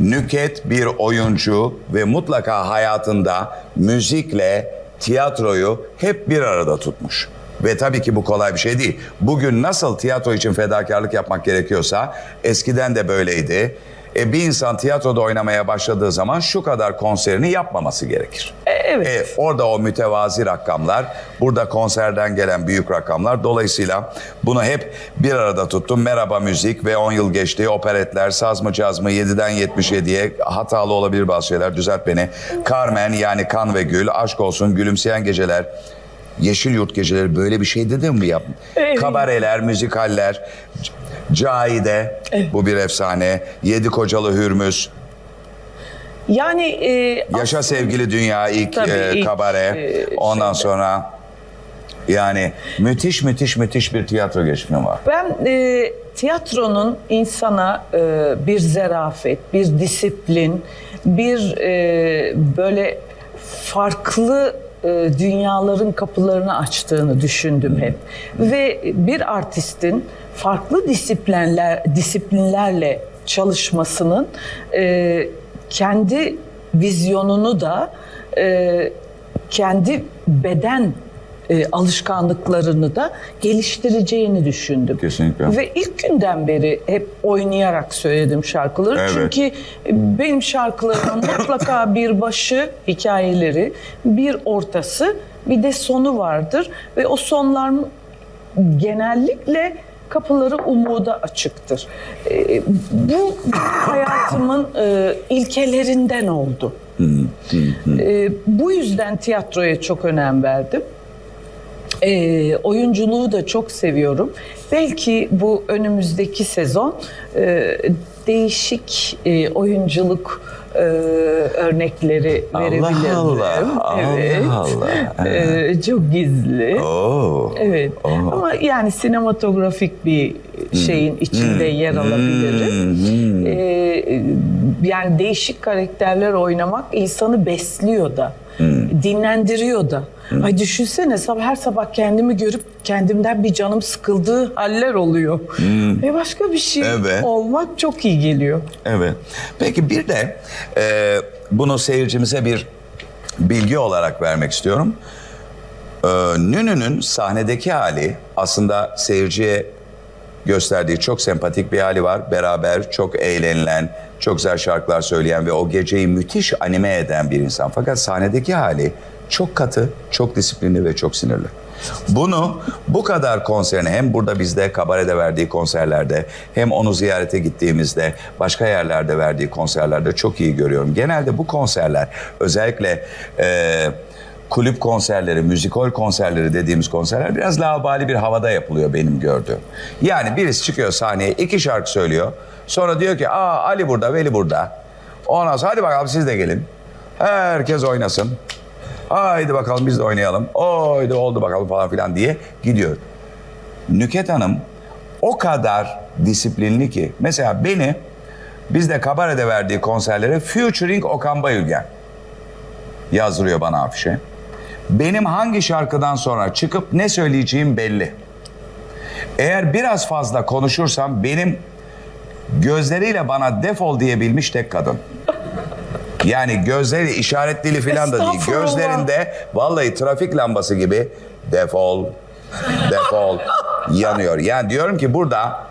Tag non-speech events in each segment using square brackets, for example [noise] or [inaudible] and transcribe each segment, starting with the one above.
Nüket bir oyuncu ve mutlaka hayatında müzikle tiyatroyu hep bir arada tutmuş. Ve tabii ki bu kolay bir şey değil. Bugün nasıl tiyatro için fedakarlık yapmak gerekiyorsa eskiden de böyleydi. E, bir insan tiyatroda oynamaya başladığı zaman şu kadar konserini yapmaması gerekir. Evet. E, orada o mütevazi rakamlar, burada konserden gelen büyük rakamlar. Dolayısıyla bunu hep bir arada tuttum. Merhaba Müzik ve 10 yıl geçti. Operetler, saz mı caz mı 7'den 77'ye hatalı olabilir bazı şeyler düzelt beni. Carmen yani Kan ve Gül, Aşk Olsun, Gülümseyen Geceler, Yeşil Yurt Geceleri böyle bir şey dedim mi yap? Evet. Kabareler, müzikaller, C- Cahide bu bir efsane. Yedi Kocalı Hürmüz, Yani e, Yaşa Sevgili Dünya ilk, Tabii, e, ilk, kabare. e, Ondan şeyde. sonra yani müthiş müthiş müthiş bir tiyatro geçmişim var. Ben e, tiyatronun insana e, bir zerafet, bir disiplin, bir e, böyle farklı e, dünyaların kapılarını açtığını düşündüm hep. Ve bir artistin farklı disiplinler disiplinlerle çalışmasının e, kendi vizyonunu da e, kendi beden e, alışkanlıklarını da geliştireceğini düşündüm. Kesinlikle. Ve ilk günden beri hep oynayarak söyledim şarkıları. Evet. Çünkü benim şarkılarımın [coughs] mutlaka bir başı, hikayeleri, bir ortası, bir de sonu vardır. Ve o sonlar genellikle kapıları umuda açıktır. E, bu hayatımın e, ilkelerinden oldu. E, bu yüzden tiyatroya çok önem verdim. E, oyunculuğu da çok seviyorum. Belki bu önümüzdeki sezon e, değişik e, oyunculuk e, örnekleri Allah verebilirim. Allah, Allah evet. Allah. [laughs] E, çok gizli. Oo. Evet. Oo. Ama yani sinematografik bir şeyin içinde yer alabilirim. Ee, yani değişik karakterler oynamak insanı besliyor da. Dinlendiriyor da. Ay düşünsene sab- her sabah kendimi görüp kendimden bir canım sıkıldığı haller oluyor. Ve başka bir şey Evet. olmak çok iyi geliyor. Evet. Peki bir de e, bunu seyircimize bir bilgi olarak vermek istiyorum. E, Nünü'nün sahnedeki hali aslında seyirciye gösterdiği çok sempatik bir hali var. Beraber çok eğlenilen, çok güzel şarkılar söyleyen ve o geceyi müthiş anime eden bir insan. Fakat sahnedeki hali çok katı, çok disiplinli ve çok sinirli. Bunu bu kadar konserini hem burada bizde kabarede verdiği konserlerde hem onu ziyarete gittiğimizde başka yerlerde verdiği konserlerde çok iyi görüyorum. Genelde bu konserler özellikle eee kulüp konserleri, müzikal konserleri dediğimiz konserler biraz laubali bir havada yapılıyor benim gördüğüm. Yani birisi çıkıyor sahneye iki şarkı söylüyor. Sonra diyor ki aa Ali burada, Veli burada. Ondan sonra hadi bakalım siz de gelin. Herkes oynasın. Haydi bakalım biz de oynayalım. Oydu oldu bakalım falan filan diye gidiyor. Nüket Hanım o kadar disiplinli ki. Mesela beni bizde kabarede verdiği konserlere featuring Okan Bayülgen yazdırıyor bana afişe. Benim hangi şarkıdan sonra çıkıp ne söyleyeceğim belli. Eğer biraz fazla konuşursam benim gözleriyle bana defol diyebilmiş tek kadın. Yani gözleri işaret dili falan da değil. Estağfurullah. Gözlerinde vallahi trafik lambası gibi defol, defol yanıyor. Yani diyorum ki burada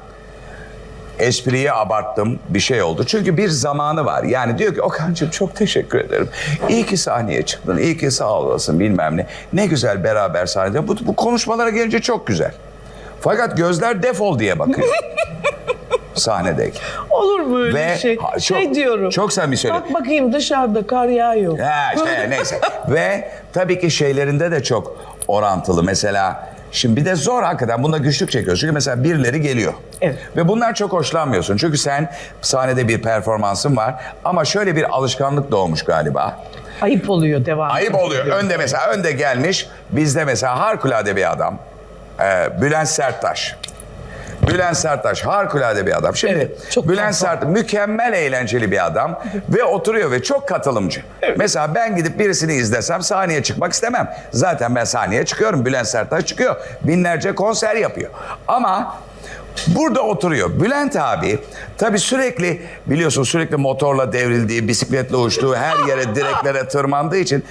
espriyi abarttım bir şey oldu. Çünkü bir zamanı var. Yani diyor ki Okan'cığım çok teşekkür ederim. İyi ki sahneye çıktın. iyi ki sağ olasın bilmem ne. Ne güzel beraber sahnede. Bu, bu konuşmalara gelince çok güzel. Fakat gözler defol diye bakıyor. [laughs] Sahnedeyken. Olur mu öyle Ve- şey? Ha, çok- şey diyorum. çok samimi söylüyorum. Bak bakayım dışarıda kar yağıyor. Ha işte neyse. [laughs] Ve tabii ki şeylerinde de çok orantılı. Mesela şimdi bir de zor hakikaten bunda güçlük çekiyorsun. Çünkü mesela birileri geliyor. Evet. Ve bunlar çok hoşlanmıyorsun. Çünkü sen sahnede bir performansın var. Ama şöyle bir alışkanlık doğmuş galiba. Ayıp oluyor devam. Ayıp oluyor. Önde mesela önde gelmiş. Bizde mesela harikulade bir adam. Ee, Bülent Serttaş. Bülent Serttaş harikulade bir adam. Şimdi Evet, çok Bülent tatlı. Serttaş mükemmel eğlenceli bir adam ve oturuyor ve çok katılımcı. Mesela ben gidip birisini izlesem sahneye çıkmak istemem. Zaten ben sahneye çıkıyorum. Bülent Serttaş çıkıyor. Binlerce konser yapıyor. Ama Burada oturuyor. Bülent abi tabii sürekli biliyorsun sürekli motorla devrildiği, bisikletle uçtuğu, her yere direklere tırmandığı için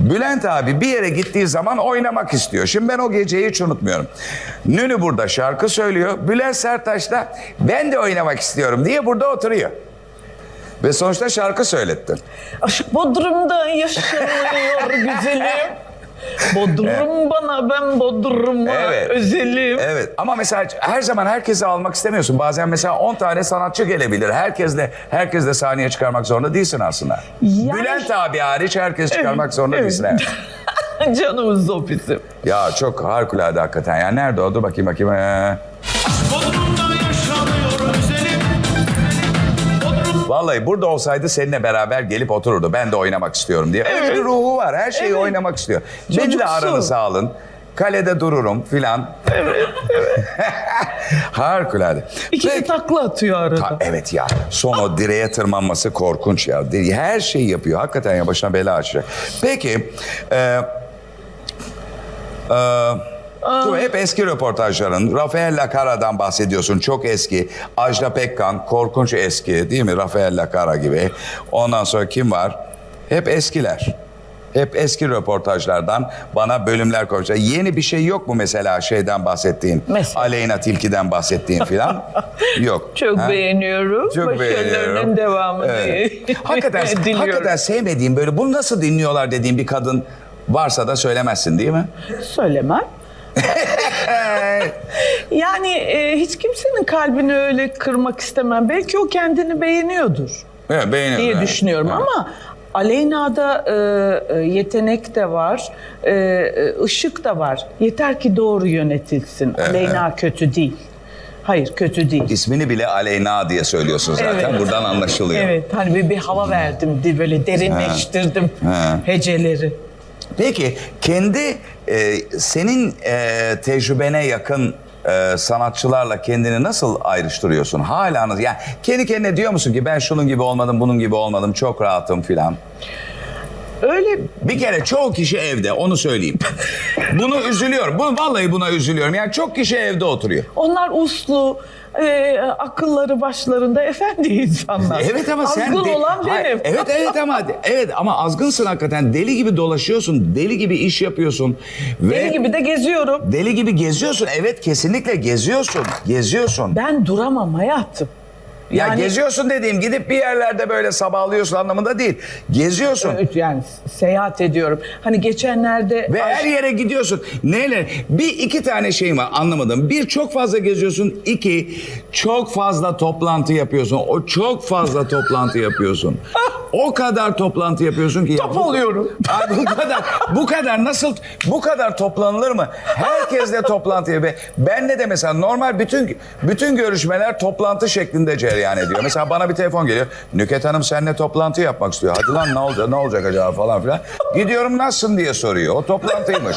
Bülent abi bir yere gittiği zaman oynamak istiyor. Şimdi ben o geceyi hiç unutmuyorum. Nünü burada şarkı söylüyor. Bülent Sertaç da ben de oynamak istiyorum diye burada oturuyor. Ve sonuçta şarkı söylettin. Aşk Bodrum'da yaşanıyor güzelim. [laughs] Bodrum bana ben Bodrum'a Evet. özelim. Evet ama mesela her zaman herkesi almak istemiyorsun. Bazen mesela 10 tane sanatçı gelebilir. Herkes de herkes de sahneye çıkarmak zorunda değilsin aslında. Yani- Bülent abi hariç herkes çıkarmak zorunda evet. değilsin. evet. [laughs] Canımız o bizim. Ya çok harikulade hakikaten. Ya nerede o? Dur bakayım bakayım. Ee, Bodrum'da Vallahi burada olsaydı seninle beraber gelip otururdu. Ben de oynamak istiyorum diye. Öyle bir ruhu var. Her şeyi oynamak istiyor. Beni de Çocuksu. aranıza alın. Kalede dururum filan. Evet, [laughs] Harikulade. İkisi Peki- takla atıyor arada. Ta- evet ya. Son o direğe tırmanması korkunç ya. Di- Her şeyi yapıyor. Hakikaten ya başına bela açacak. Peki. E, e, dur, hep eski röportajların. Rafael Lacara'dan bahsediyorsun. Çok eski. Ajda Pekkan. Korkunç eski. Değil mi? Rafael Lacara gibi. Ondan sonra kim var? Hep eskiler. Hep eski röportajlardan bana bölümler koymuşlar. Yeni bir şey yok mu mesela şeyden bahsettiğin? Mesela? Aleyna Tilki'den bahsettiğin filan? [laughs] yok. Çok Ha? beğeniyorum. Çok Başarılarının beğeniyorum. devamını Evet. [laughs] hakikaten, hakikaten sevmediğim böyle bunu nasıl dinliyorlar dediğim bir kadın varsa da söylemezsin değil mi? Söylemem. Yani e, hiç kimsenin kalbini öyle kırmak istemem. Belki o kendini beğeniyordur Evet, beğeniyorum. diye evet. düşünüyorum Evet. ama Aleyna'da e, e, yetenek de var, e, e, ışık da var. Yeter ki doğru yönetilsin. Aleyna kötü değil. Hayır kötü değil. İsmini bile Aleyna diye söylüyorsun zaten. Evet. Buradan anlaşılıyor. Evet hani bir, bir hava verdim, di- böyle derinleştirdim Ha. heceleri. Peki kendi e, senin e, tecrübene yakın e, sanatçılarla kendini nasıl ayrıştırıyorsun? Hala? Yani kendi kendine diyor musun ki ben şunun gibi olmadım, bunun gibi olmadım, çok rahatım filan. Öyle Bir kere çoğu kişi evde onu söyleyeyim. [laughs] Bunu üzülüyorum. Bu vallahi buna üzülüyorum. Yani çok kişi evde oturuyor. Onlar uslu, e, akılları başlarında efendi insanlar. Evet ama sen Azgın olan Hayır, benim. evet evet ama evet ama azgınsın hakikaten. Deli gibi dolaşıyorsun, deli gibi iş yapıyorsun ve Deli gibi de geziyorum. deli gibi geziyorsun. Evet kesinlikle geziyorsun. Geziyorsun. Ben duramam hayatım. Ya Yani- geziyorsun dediğim gidip bir yerlerde böyle sabahlıyorsun anlamında değil. Geziyorsun. Evet, Yani seyahat ediyorum. Hani geçenlerde Ve her yere gidiyorsun. Neyle? Bir iki tane şeyim var anlamadım. Bir çok fazla geziyorsun. İki çok fazla toplantı yapıyorsun. O çok fazla toplantı yapıyorsun. [laughs] O kadar toplantı yapıyorsun ki. ya Top bu- oluyorum. [laughs] Ay bu kadar bu kadar nasıl bu kadar toplanılır mı? Herkesle toplantı yapıyor. Benle de mesela normal bütün bütün görüşmeler toplantı şeklinde cereyan ediyor. Mesela bana bir telefon geliyor. Nüket Hanım seninle toplantı yapmak istiyor. Hadi lan ne olacak ne olacak acaba falan filan. Gidiyorum nasılsın diye soruyor. O toplantıymış.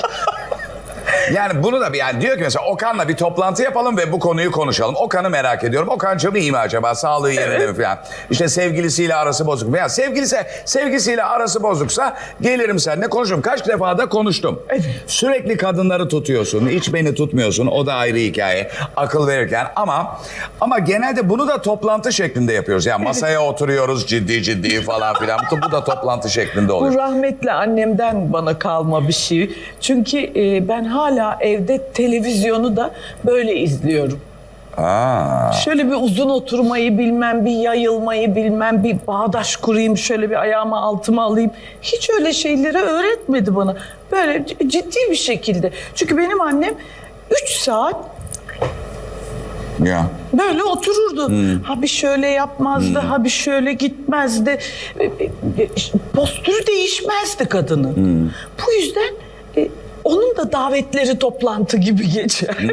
Yani bunu da bir yani diyor ki mesela Okan'la bir toplantı yapalım ve bu konuyu konuşalım. Okan'ı merak ediyorum. Okan'cığım iyi mi acaba? Sağlığı yerinde mi falan? İşte sevgilisiyle arası bozuk. Veya sevgilisi, sevgisiyle arası bozuksa gelirim seninle konuşurum. Kaç defa da konuştum. Sürekli kadınları tutuyorsun. Hiç beni tutmuyorsun. O da ayrı hikaye. Akıl verirken ama ama genelde bunu da toplantı şeklinde yapıyoruz. Yani masaya oturuyoruz ciddi ciddi falan filan. Bu da toplantı şeklinde oluyor. Bu rahmetli annemden bana kalma bir şey. Çünkü e, ben hala evde televizyonu da böyle izliyorum. Aa. Şöyle bir uzun oturmayı bilmem, bir yayılmayı bilmem, bir bağdaş kurayım, şöyle bir ayağımı altıma alayım. Hiç öyle şeyleri öğretmedi bana. Böyle ciddi bir şekilde. Çünkü benim annem 3 saat Ya. Böyle otururdu. Ha bir şöyle yapmazdı, ha bir şöyle gitmezdi. E, e, e, Postürü değişmezdi kadının. Bu yüzden onun da davetleri toplantı gibi geçer. [laughs]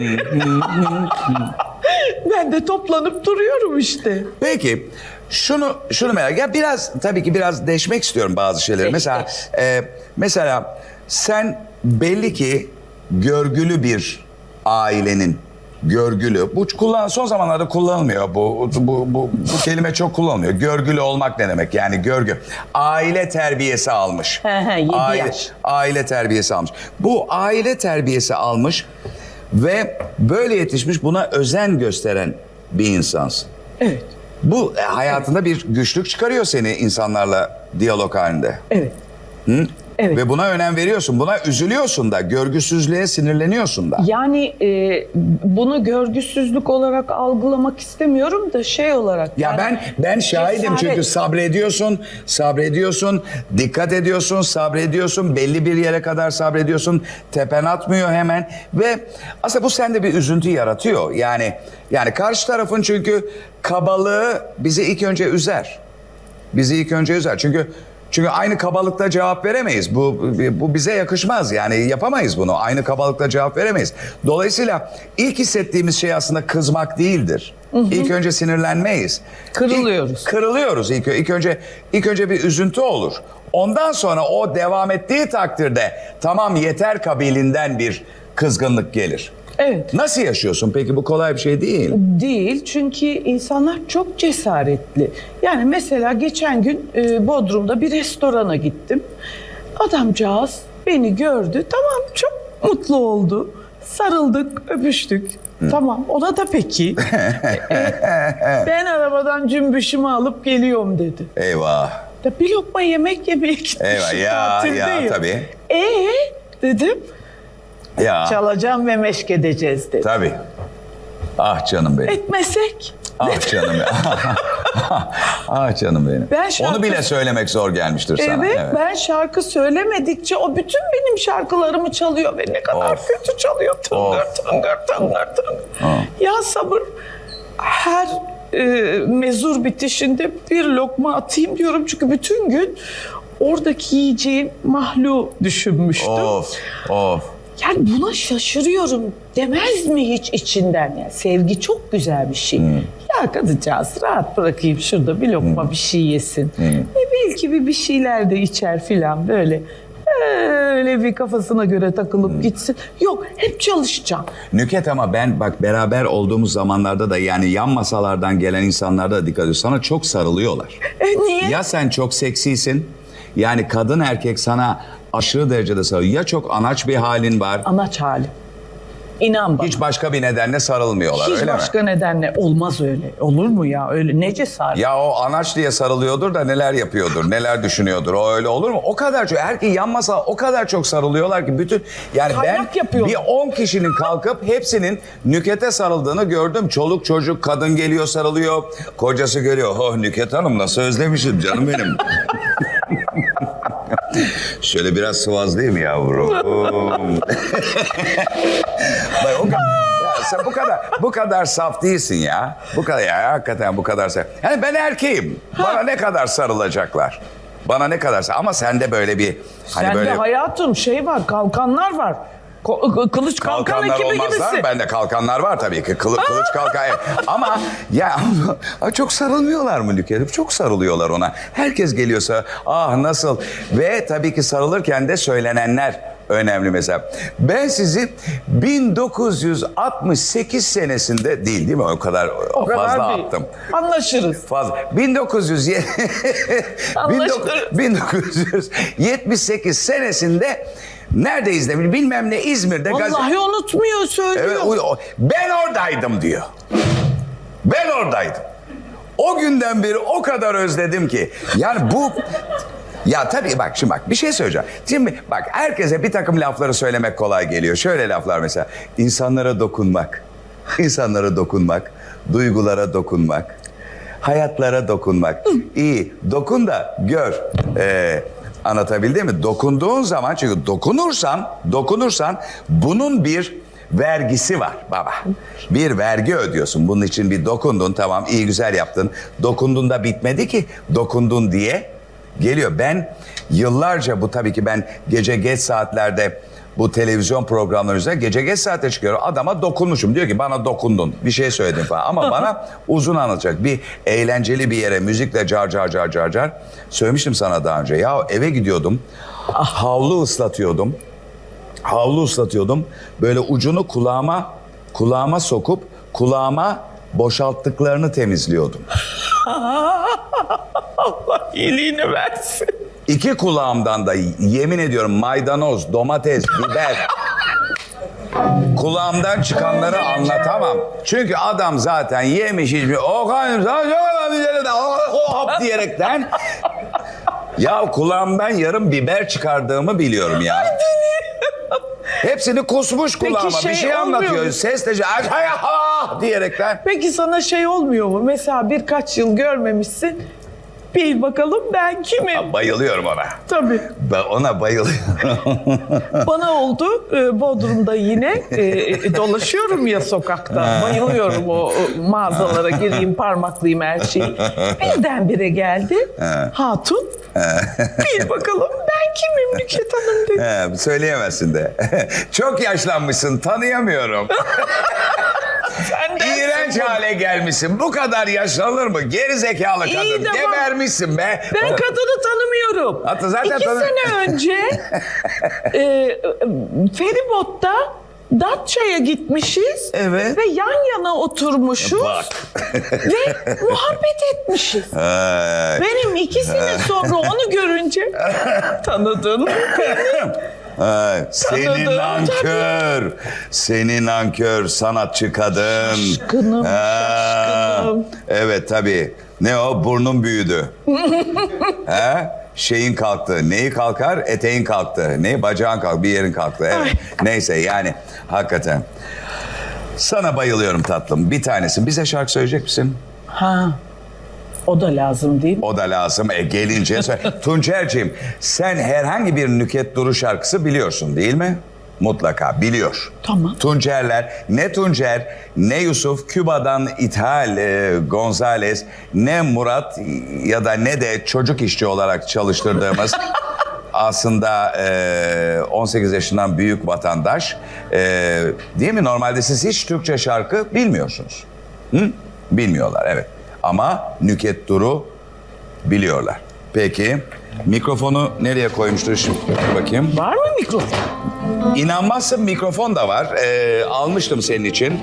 ben de toplanıp duruyorum işte. Peki şunu şunu merak ya biraz tabii ki biraz değişmek istiyorum bazı şeyleri. Değiş, mesela e, mesela sen belli ki görgülü bir ailenin görgülü. Bu kullan son zamanlarda kullanılmıyor bu bu bu, bu kelime çok kullanılmıyor. Görgülü olmak ne demek? Yani görgü. Aile terbiyesi almış. Yedi aile, yaş. aile terbiyesi almış. Bu aile terbiyesi almış Ve böyle yetişmiş buna özen gösteren bir insansın. Evet. Bu e, hayatında bir güçlük çıkarıyor seni insanlarla diyalog halinde. Evet. Hı? Evet. Ve buna önem veriyorsun. Buna üzülüyorsun da. Görgüsüzlüğe sinirleniyorsun da. Yani e, bunu görgüsüzlük olarak algılamak istemiyorum da şey olarak. Ya yani ben ben şahidim cesaret. çünkü sabrediyorsun, sabrediyorsun, dikkat ediyorsun, sabrediyorsun, belli bir yere kadar sabrediyorsun, tepen atmıyor hemen ve aslında bu sende bir üzüntü yaratıyor. Yani yani karşı tarafın çünkü kabalığı bizi ilk önce üzer. Bizi ilk önce üzer. Çünkü çünkü aynı kabalıkla cevap veremeyiz. Bu bu bize yakışmaz. Yani yapamayız bunu. Aynı kabalıkla cevap veremeyiz. Dolayısıyla ilk hissettiğimiz şey aslında kızmak değildir. İlk önce sinirlenmeyiz. Kırılıyoruz. İlk- kırılıyoruz ilk, ilk önce ilk önce bir üzüntü olur. Ondan sonra o devam ettiği takdirde tamam yeter kabilinden bir kızgınlık gelir. Evet. Nasıl yaşıyorsun peki bu kolay bir şey değil. Değil çünkü insanlar çok cesaretli. Yani mesela geçen gün e, Bodrum'da bir restorana gittim. Adamcağız beni gördü. Tamam çok mutlu oldu. Sarıldık, öpüştük. Tamam ona da peki. [laughs] E, ben arabadan cümbüşümü alıp geliyorum dedi. Eyvah. Ya bir lokma yemek yemeye gitmişim Eyvah, ya, ya, tatildeyim. tabii. Ee dedim Ya. çalacağım ve meşk edeceğiz dedi. Tabii. Ah canım benim. Etmesek Ah canım benim. [laughs] ah canım benim. Ben şarkı- Onu bile söylemek zor gelmiştir sana. Evet, ben şarkı söylemedikçe o bütün benim şarkılarımı çalıyor ve ne kadar Of. kötü çalıyor. Tıngır Of. tıngır tıngır tıngır. Ya sabır her e, mezur bitişinde bir lokma atayım diyorum çünkü bütün gün oradaki yiyeceğim mahlu düşünmüştüm. Of, of. Yani buna şaşırıyorum demez mi hiç içinden? Yani sevgi çok güzel bir şey. Ya kadıncağız rahat bırakayım şurada bir lokma bir şey yesin. E belki bir bir şeyler de içer filan böyle. Öyle bir kafasına göre takılıp gitsin. Yok hep çalışacağım. Nüket ama ben bak beraber olduğumuz zamanlarda da yani yan masalardan gelen insanlarda da dikkat ediyorsun. Sana çok sarılıyorlar. E niye? Ya sen çok seksisin. Yani kadın erkek sana aşırı derecede sarılıyor. Ya çok anaç bir halin var. Anaç hali. İnan bana. Hiç başka bir nedenle sarılmıyorlar Hiç öyle başka mi? nedenle olmaz öyle. Olur mu ya öyle ne cesaret. Ya o anaç diye sarılıyordur da neler yapıyordur, neler düşünüyordur. O öyle olur mu? O kadar çok erkeğin yan masa o kadar çok sarılıyorlar ki bütün yani Kaynak ben yapıyorlar. bir 10 kişinin kalkıp hepsinin nükete sarıldığını gördüm. Çoluk çocuk kadın geliyor sarılıyor. Kocası görüyor. Oh Nüket Hanım nasıl özlemişim canım benim. [laughs] Şöyle biraz sıvazlayayım yavrum. [laughs] Bak, o kadar, ya sen bu kadar bu kadar saf değilsin ya. Bu kadar ya hakikaten bu kadar saf. Yani ben erkeğim. Bana ne kadar sarılacaklar? Bana ne kadar sar- ama sende böyle bir hani Sende böyle hayatım şey var kalkanlar var. Ko- kılıç kalkan kalkanlar ekibi olmazlar. gibisin. Bende kalkanlar var tabii ki. Kılı, kılıç kalkan. Ama ya çok sarılmıyorlar mı Nüket? Çok sarılıyorlar ona. Herkes geliyorsa ah nasıl? Ve tabii ki sarılırken de söylenenler önemli mesela. Ben sizi 1968 senesinde değil değil mi? O kadar O kadar fazla değil. attım. Anlaşırız. Fazla. 1900 ye- [laughs] Anlaşılır. 1978 senesinde neredeyiz demiş bilmem ne İzmir'de. Vallahi unutmuyor söylüyor. Evet, o- ben oradaydım diyor. Ben oradaydım. O günden beri o kadar özledim ki. Yani bu... Ya tabii bak şimdi bak bir şey söyleyeceğim. Şimdi bak herkese bir takım lafları söylemek kolay geliyor. Şöyle laflar mesela. insanlara dokunmak. insanlara dokunmak. Duygulara dokunmak. Hayatlara dokunmak. İyi. Dokun da gör. Ee, anlatabildim mi? Dokunduğun zaman çünkü dokunursan, dokunursan bunun bir vergisi var baba. Bir vergi ödüyorsun. Bunun için bir dokundun tamam iyi güzel yaptın. Dokundun da bitmedi ki dokundun diye geliyor. Ben yıllarca bu tabii ki ben gece geç saatlerde bu televizyon programları üzerine gece geç saatte çıkıyorum. Adama dokunmuşum. Diyor ki bana dokundun. Bir şey söyledin falan. Ama bana [laughs] uzun anlatacak. Bir eğlenceli bir yere müzikle car car car car car. Söylemiştim sana daha önce. Ya eve gidiyordum. Havlu ıslatıyordum havlu ıslatıyordum. Böyle ucunu kulağıma kulağıma sokup kulağıma boşalttıklarını temizliyordum. [laughs] Allah iyiliğini versin. İki kulağımdan da yemin ediyorum maydanoz, domates, biber. kulağımdan çıkanları anlatamam. Çünkü adam zaten yemiş içmiş. O kanım hop diyerekten ya kulağımdan yarım biber çıkardığımı biliyorum ya. Hepsini kusmuş kulağıma. şey bir şey olmuyor anlatıyor. mu? Ses de "Ay, ah!" diyerekten. Peki sana şey olmuyor mu? Mesela birkaç yıl görmemişsin. Bil bakalım ben kimim? Bayılıyorum ona. Tabii. Ben ona bayılıyorum. [laughs] Bana oldu. Ee, Bodrum'da yine e, dolaşıyorum ya sokakta. Bayılıyorum o, o mağazalara gireyim, parmaklayayım her şeyi. [laughs] Birdenbire geldi. Hatun. Bil bakalım ben kimim Nükhet Hanım dedi. [laughs] He, söyleyemezsin de. [laughs] Çok yaşlanmışsın tanıyamıyorum. Sen de İğrenç hale gelmişsin. Bu kadar yaşlanır mı? Geri zekalı İyi kadın. de bak- Gebermişsin be. Ben kadını tanımıyorum. Hatta zaten İki tanı- sene önce [laughs] e, feribotta Datça'ya gitmişiz. Evet. Ve yan yana oturmuşuz. Bak. [laughs] ve muhabbet etmişiz. Ay. Benim iki sene sonra onu görünce [laughs] tanıdın beni? Ay, Senin Tanıdım, nankör. Senin nankör sanatçı kadın. Şaşkınım, şaşkınım. Evet tabii. Ne o? Burnun büyüdü. [laughs] He? Şeyin kalktı. Neyi kalkar? Eteğin kalktı. Ne? Bacağın kalktı. Bir yerin kalktı. Evet. Neyse yani hakikaten. Sana bayılıyorum tatlım. Bir tanesin. Bize şarkı söyleyecek misin? Ha. O da lazım değil mi? O da lazım. E gelince söyle. [laughs] Tuncer'cim sen herhangi bir Nüket Duru şarkısı biliyorsun değil mi? Mutlaka biliyor. Tamam. Tuncerler ne Tuncer ne Yusuf Küba'dan ithal e, Gonzales ne Murat ya da ne de çocuk işçi olarak çalıştırdığımız [laughs] aslında e, 18 yaşından büyük vatandaş e, değil mi? Normalde siz hiç Türkçe şarkı bilmiyorsunuz. Hı? Bilmiyorlar evet. Ama Nüket Duru biliyorlar. Peki mikrofonu nereye koymuştur şimdi bakayım. Var mı mikrofon? İnanmazsın mikrofon da var. Ee, almıştım senin için.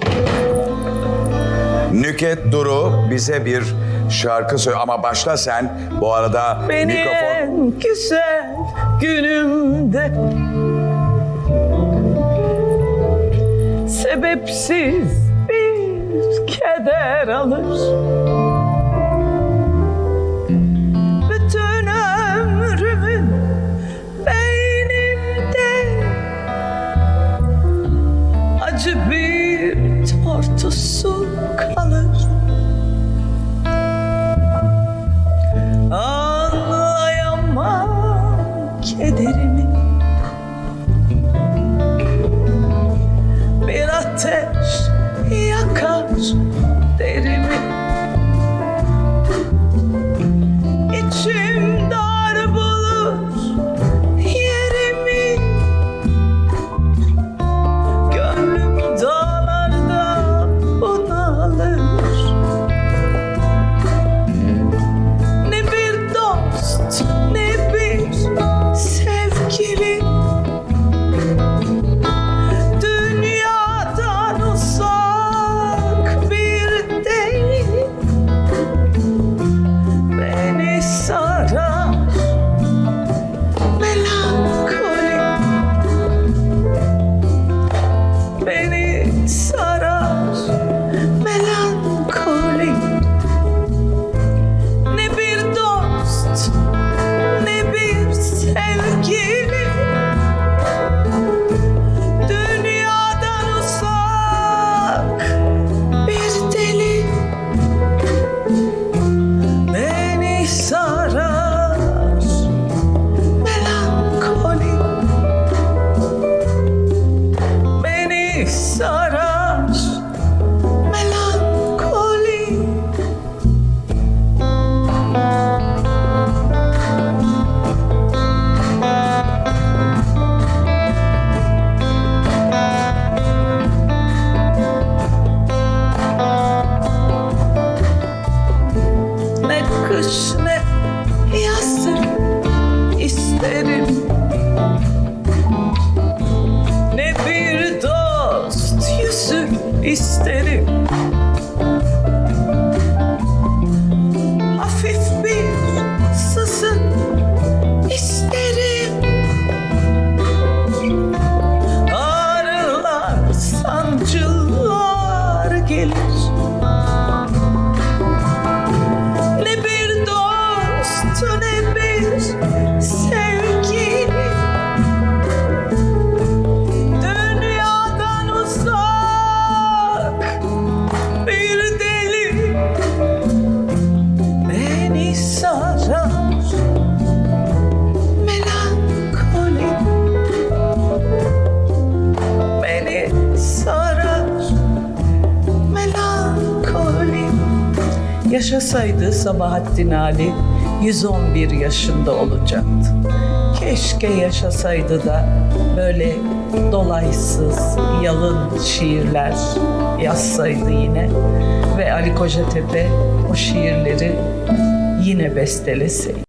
Nüket Duru bize bir şarkı söyle ama başla sen. Bu arada Benim mikrofon güzel günümde Sebepsiz bir keder alır tortusu kalır. Anlayamam kederimi. Bir ateş yakar isterim Yaşasaydı Sabahattin Ali 111 yaşında olacaktı. Keşke yaşasaydı da böyle dolaysız, yalın şiirler yazsaydı yine ve Ali Kocatepe o şiirleri yine besteleseydi.